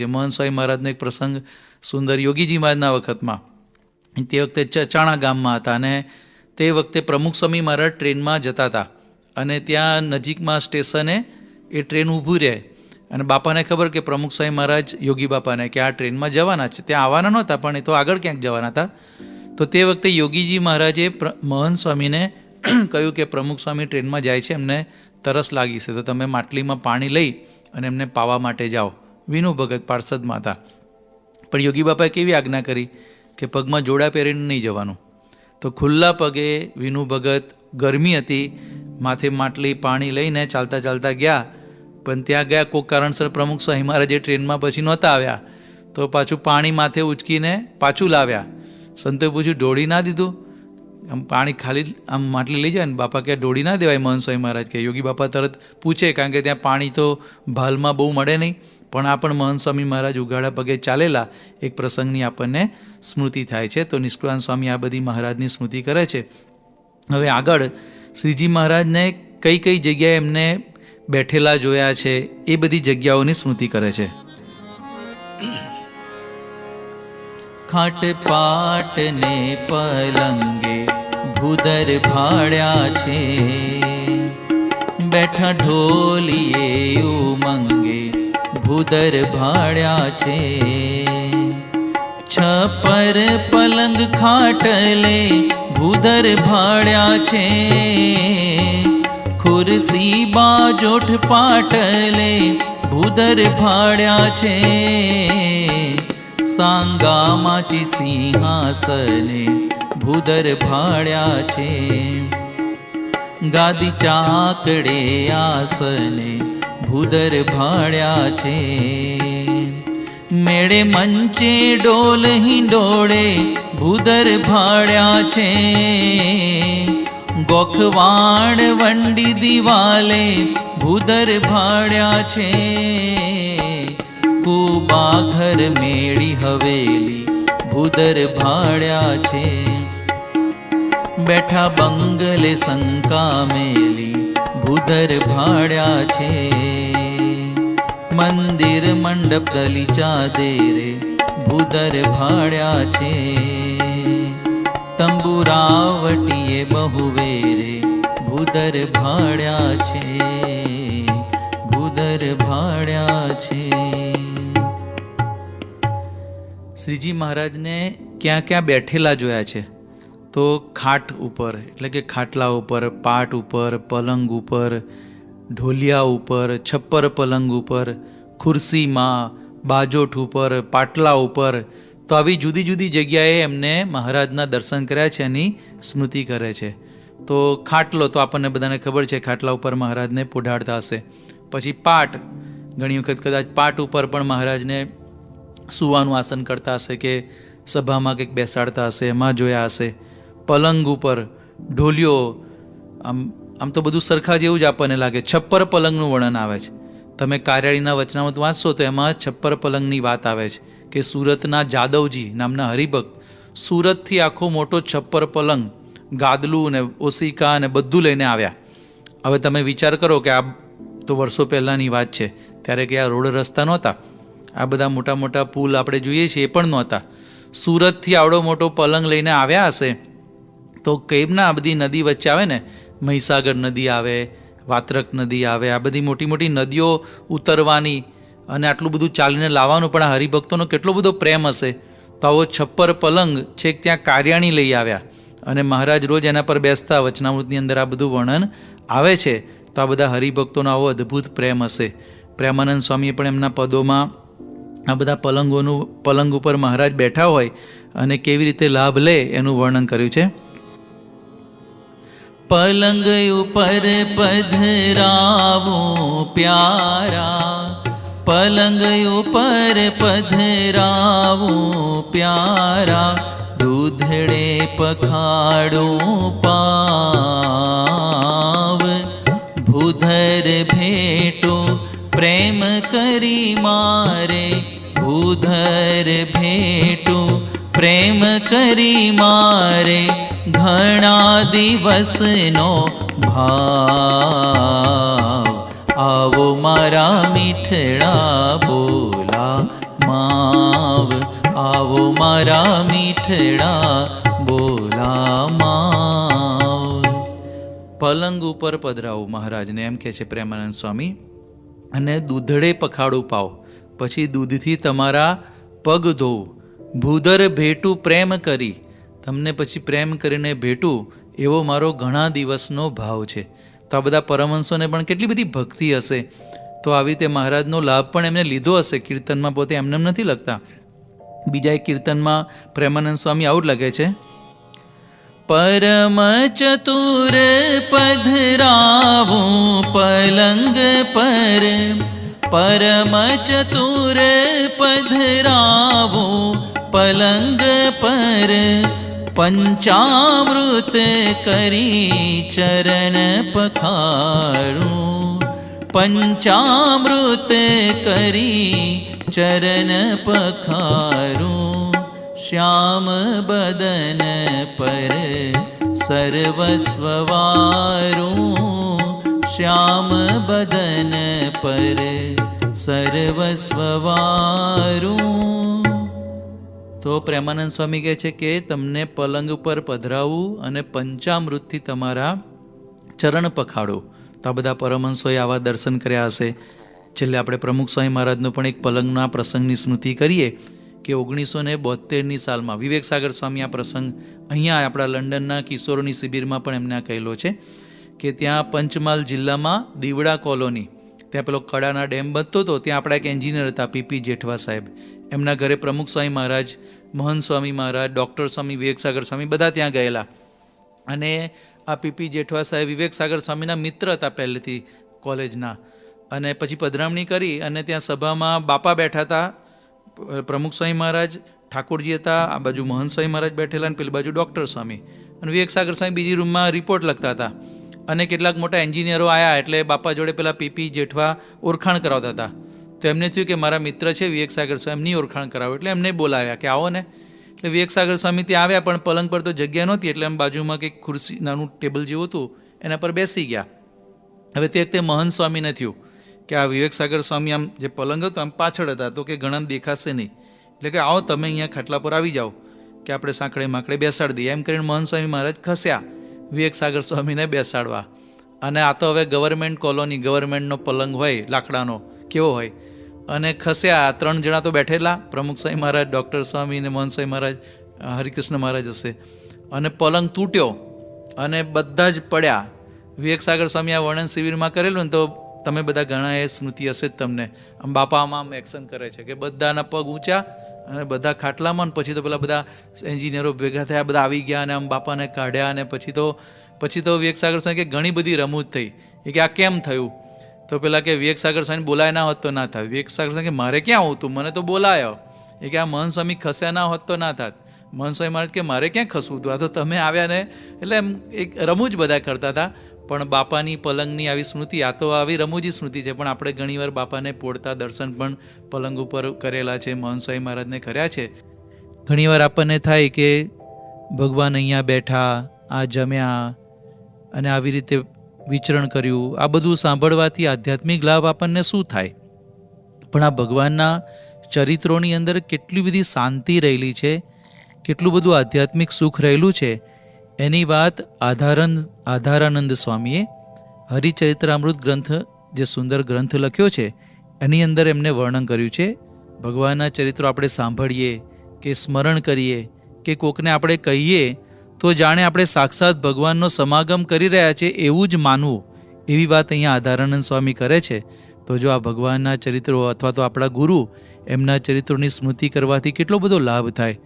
જે મહન સ્વામી મહારાજનો એક પ્રસંગ સુંદર યોગીજી મહારાજના વખતમાં. તે વખતે ચચાણા ગામમાં હતા અને તે વખતે પ્રમુખ સ્વામી મહારાજ ટ્રેનમાં જતા હતા. અને ત્યાં નજીકમાં સ્ટેશને એ ટ્રેન ઊભું રહે. અને બાપાને ખબર કે પ્રમુખ સ્વામી મહારાજ યોગી બાપાને કે આ ટ્રેનમાં જવાના છે. ત્યાં આવવાના નહોતા, પણ એ તો આગળ ક્યાંક જવાના હતા. તો તે વખતે યોગીજી મહારાજે મહંત સ્વામીને કહ્યું કે પ્રમુખ સ્વામી ટ્રેનમાં જાય છે, એમને તરસ લાગી છે. તો તમે માટલીમાં પાણી લઈ અને એમને પાવા માટે જાઓ. વિનુ ભગત પાર્ષદમાં હતા પણ યોગી બાપાએ કેવી આજ્ઞા કરી કે પગમાં જોડા પહેરીને નહીં જવાનું? તો ખુલ્લા પગે વિનુ ભગત ગરમી હતી, માથે માટલી પાણી લઈને ચાલતા ચાલતા ગયા, પણ ત્યાં ગયા કોઈક કારણસર પ્રમુખ સ્વામી મહારાજે ટ્રેનમાં પછી નહોતા આવ્યા. તો પાછું પાણી માથે ઉચકીને પાછું લાવ્યા. સંતોએ પૂછ્યું ઢોળી ના દીધું? આમ પાણી ખાલી આમ માટલી લઈ જાય ને બાપા કે ઢોળી ના દેવાય. મહન સ્વામી મહારાજ કે યોગી બાપા તરત પૂછે, કારણ કે ત્યાં પાણી તો ભાલમાં બહુ મળે નહીં. પણ આ પણ મહંત સ્વામી મહારાજ ઉગાડા પગે ચાલેલા એક પ્રસંગની આપણને સ્મૃતિ થાય છે. તો નિષ્કુળાન સ્વામી આ બધી મહારાજની સ્મૃતિ કરે છે. હવે આગળ શ્રીજી મહારાજને કઈ કઈ જગ્યાએ એમને બેઠેલા જોયા છે, એ બધી જગ્યાઓની સ્મૃતિ કરે છે. ખાટ પાટ ને પલંગે ભૂદર ભાડ્યા છે. બેઠા ઢોલીએ ભૂદર ભાળ્યા છે. છપર પલંગ ખાટલે ભૂદર ભાળ્યા છે. ખુરશી બાજોઠ પાટલે ભૂદર ભાળ્યા છે. સાંગામાચી સિંહાસને ભૂદર ભાળ્યા છે. ગાદી ચાકડે આસને ભૂદર ભાડ્યા છે. મેળે મંચે ડોલ હિંડોળે ભૂદર ભાડ્યા છે. ગોખવાણ વંડી દિવાલે ભૂદર ભાડ્યા છે. કુબા મેળી હવેલી ભૂદર ભાડ્યા છે. બેઠા બંગલે સંકામેલી ભૂદર ભાડ્યા છે. મંદિર મંડપ દલીચા દેરે ભૂદર ભાડ્યા છે. તંબુરાવટીએ બહુવેરે ભૂદર ભાડ્યા છે. ભૂદર ભાડ્યા છે. શ્રીજી મહારાજને ક્યાં ક્યાં બેઠેલા જોયા છે? તો ખાટ ઉપર, એટલે કે ખાટલા ઉપર, પાટ ઉપર, પલંગ ઉપર, ઢોલિયા ઉપર, છપ્પર પલંગ ઉપર, ખુરશીમાં, બાજોઠ ઉપર, પાટલા ઉપર, તો આવી જુદી જુદી જગ્યાએ એમને મહારાજના દર્શન કર્યા છે, એની સ્મૃતિ કરે છે. તો ખાટલો તો આપણને બધાને ખબર છે, ખાટલા ઉપર મહારાજને પોઢાડતા હશે. પછી પાટ, ઘણી વખત કદાચ પાટ ઉપર પણ મહારાજને સુવાનું આસન કરતા હશે કે સભામાં કંઈક બેસાડતા હશે, એમાં જોયા હશે. પલંગ ઉપર ઢોલિયો, આમ આમ તો બધું સરખા જેવું જ આપણને લાગે. છપ્પર પલંગનું વર્ણન આવે છે. તમે કાર્યાળીના વચનામત વાંચશો તો એમાં છપ્પર પલંગની વાત આવે છે કે સુરતના જાદવજી નામના હરિભક્ત સુરતથી આખો મોટો છપ્પર પલંગ, ગાદલું ને ઓસિકા ને બધું લઈને આવ્યા. હવે તમે વિચાર કરો કે આ તો વર્ષો પહેલાંની વાત છે. ત્યારે કે આ રોડ રસ્તા નહોતા. આ બધા મોટા મોટા પુલ આપણે જોઈએ છીએ એ પણ નહોતા. સુરતથી આવડો મોટો પલંગ લઈને આવ્યા હશે. તો કેબના આ બધી નદી વચ્ચે આવે ને, મહીસાગર નદી આવે, વાત્રક નદી આવે, આ બધી મોટી મોટી નદીઓ ઉતરવાની અને આટલું બધું ચાલીને લાવવાનું, પણ આ હરિભક્તોનો કેટલો બધો પ્રેમ હશે. તો આવો છપ્પર પલંગ છેક ત્યાં કાર્યાણી લઈ આવ્યા અને મહારાજ રોજ એના પર બેસતા વચનામૃતની અંદર આ બધું વર્ણન આવે છે. તો આ બધા હરિભક્તોનો આવો અદ્ભુત પ્રેમ હશે. પ્રેમાનંદ સ્વામીએ પણ એમના પદોમાં આ બધા પલંગોનું, પલંગ ઉપર મહારાજ બેઠા હોય અને કેવી રીતે લાભ લે એનું વર્ણન કર્યું છે. પલંગ ઉપર પધરાવો પ્યારા. પલંગ ઉપર પધરાવો પ્યારા. દૂધડે પખાડો પાવ. ભૂધર ભેટો પ્રેમ કરી મારે. ભૂધર ભેટો પ્રેમ કરી મારે. ઘણા દિવસનો ભાવ. આવો મારા મીઠડા બોલા માવ. આવો મારા મીઠડા બોલા માવ. પલંગ ઉપર પધરાવો મહારાજને, એમ કહે છે પ્રેમાનંદ સ્વામી. અને દૂધડે પખાડું પાવ પછી દૂધથી તમારા પગ ધોવું. ભૂદર ભેટું પ્રેમ કરી. તમને પછી પ્રેમ કરીને ભેટું, એવો મારો ઘણા દિવસનો ભાવ છે. તો આ બધા પરમહંસોને પણ કેટલી બધી ભક્તિ હશે. તો આવી રીતે મહારાજનો લાભ પણ એમને લીધો હશે. કીર્તનમાં પોતે એમને નથી લખતા બીજા એક કીર્તનમાં પ્રેમાનંદ સ્વામી આવું લખે છે. પરમ ચતુર પધરાવું પલંગ પર, પરમ ચતુર પધરાવું પલંગ પર. પંચામૃત કરી ચરણ પખારું પંચામૃત કરી ચરણ પખારું શ્યામ બદન પર સર્વસ્વવારું શ્યામ બદન પર સર્વસ્વવારું તો પ્રેમાનંદ સ્વામી કહે છે કે તમને પલંગ ઉપર પધરાવું અને પંચામૃતથી તમારા ચરણ પખાડો. તો આ બધા પરમહંસોએ આવા દર્શન કર્યા હશે. છેલ્લે આપણે પ્રમુખ સ્વામી મહારાજનો પણ એક પલંગના પ્રસંગની સ્મૃતિ કરીએ કે ઓગણીસો ને બોતેરની સાલમાં વિવેક સાગર સ્વામી આ પ્રસંગ અહીંયા આપણા લંડનના કિશોરોની શિબિરમાં પણ એમને કહેલો છે કે ત્યાં પંચમહાલ જિલ્લામાં દીવડા કોલોની ત્યાં પેલો કડાના ડેમ બનતો હતો, ત્યાં આપણા એક એન્જિનિયર હતા પીપી જેઠવા સાહેબ. એમના ઘરે પ્રમુખ સ્વામી મહારાજ, મહંત સ્વામી મહારાજ, ડૉક્ટર સ્વામી વિવેક સાગર સ્વામી બધા ત્યાં ગયેલા. અને આ પીપી જેઠવા સાહેબ વિવેક સાગર સ્વામીના મિત્ર હતા પહેલેથી કોલેજના. અને પછી પધરામણી કરી અને ત્યાં સભામાં બાપા બેઠા હતા, પ્રમુખ સ્વામી મહારાજ, ઠાકોરજી હતા, આ બાજુ મહંત સ્વામી મહારાજ બેઠેલા અને પેલી બાજુ ડૉક્ટર સ્વામી. અને વિવેક સાગર સ્વામી બીજી રૂમમાં રિપોર્ટ લખતા હતા. અને કેટલાક મોટા એન્જિનિયરો આવ્યા એટલે બાપા જોડે પેલા પીપી જેઠવા ઓળખાણ કરાવતા હતા. તો એમને થયું કે મારા મિત્ર છે વિવેક સાગર સ્વામી, એમની ઓળખાણ કરાવો. એટલે એમને બોલાવ્યા કે આવો ને. એટલે વિવેક સાગર સ્વામી ત્યાં આવ્યા પણ પલંગ પર તો જગ્યા નહોતી એટલે એમ બાજુમાં કંઈક ખુરશી, નાનું ટેબલ જેવું હતું, એના પર બેસી ગયા. હવે તે વખતે મહંત સ્વામીને થયું કે આ વિવેક સાગર સ્વામી આમ જે પલંગ હતો આમ પાછળ હતા, તો કે ઘણા દેખાશે નહીં. એટલે કે આવો તમે અહીંયા ખાટલા પર આવી જાઓ, કે આપણે સાંકળે માકડે બેસાડી દઈએ. એમ કરીને મહંત સ્વામી મહારાજ ખસ્યા. વિવેક સાગર સ્વામીને બેસાડવા. અને આ તો હવે ગવર્મેન્ટ કોલોની ગવર્મેન્ટનો પલંગ હોય, લાકડાનો, કેવો હોય. અને ખસ્યા ત્રણ જણા તો બેઠેલા, પ્રમુખ સાંઈ મહારાજ ડૉક્ટર સ્વામી અને મહંત સ્વામી મહારાજ, હરિકૃષ્ણ મહારાજ હશે. અને પલંગ તૂટ્યો, અને બધા જ પડ્યા. વિવેક સાગર સ્વામી આ વર્ણન શિબિરમાં કરેલું ને તો તમે બધા ઘણા એ સ્મૃતિ હશે જ તમને. આમ બાપા આમ એક્શન કરે છે કે બધાના પગ ઊંચા અને બધા ખાટલામાં પછી તો પેલા બધા એન્જિનિયરો ભેગા થયા, બધા આવી ગયા અને આમ બાપાને કાઢ્યા અને પછી તો પછી તો વિવેક સાગર સ્વામી કે ઘણી બધી રમૂજ થઈ. એ કે આ કેમ થયું? તો પેલા કે વિવેક સાગર સ્વામી બોલાય ના હોત તો ના થાય વિવેક સાગર સ્વામી મારે ક્યાં હતું મને તો બોલાયો. એ કે આ મહન સ્વામી ખસ્યા ના હોત તો ના થાત. મહન સ્વામી મહારાજ કે મારે ક્યાં ખસવું હતું આ તો તમે આવ્યા ને, એટલે એમ એક રમૂજ બધા કરતા હતા. પણ બાપાની પલંગની આવી સ્મૃતિ, આ તો આવી રમૂજી સ્મૃતિ છે, પણ આપણે ઘણીવાર બાપાને પોડતા દર્શન પણ પલંગ ઉપર કરેલા છે મહનસાઈ મહારાજને કર્યા છે. ઘણીવાર આપણને થાય કે ભગવાન અહીંયા બેઠા, આ જમ્યા અને આવી રીતે વિચરણ કર્યું. આ બધું સાંભળવાથી આધ્યાત્મિક લાભ આપણને શું થાય? પણ આ ભગવાનના ચરિત્રોની અંદર કેટલી બધી શાંતિ રહેલી છે, કેટલું બધું આધ્યાત્મિક સુખ રહેલું છે એની વાત આધારંદ, આધારાનંદ સ્વામીએ હરિચરિત્રામૃત ગ્રંથ, જે સુંદર ગ્રંથ લખ્યો છે, એની અંદર એમને વર્ણન કર્યું છે. ભગવાનના ચરિત્રો આપણે સાંભળીએ કે સ્મરણ કરીએ કે કોકને આપણે કહીએ તો જાણે આપણે સાક્ષાત ભગવાનનો સમાગમ કરી રહ્યા છે એવું જ માનવું. એવી વાત અહીંયા આધારાનંદ સ્વામી કરે છે. તો જો આ ભગવાનના ચરિત્રો અથવા તો આપણા ગુરુ એમના ચરિત્રોની સ્મૃતિ કરવાથી કેટલો બધો લાભ થાય.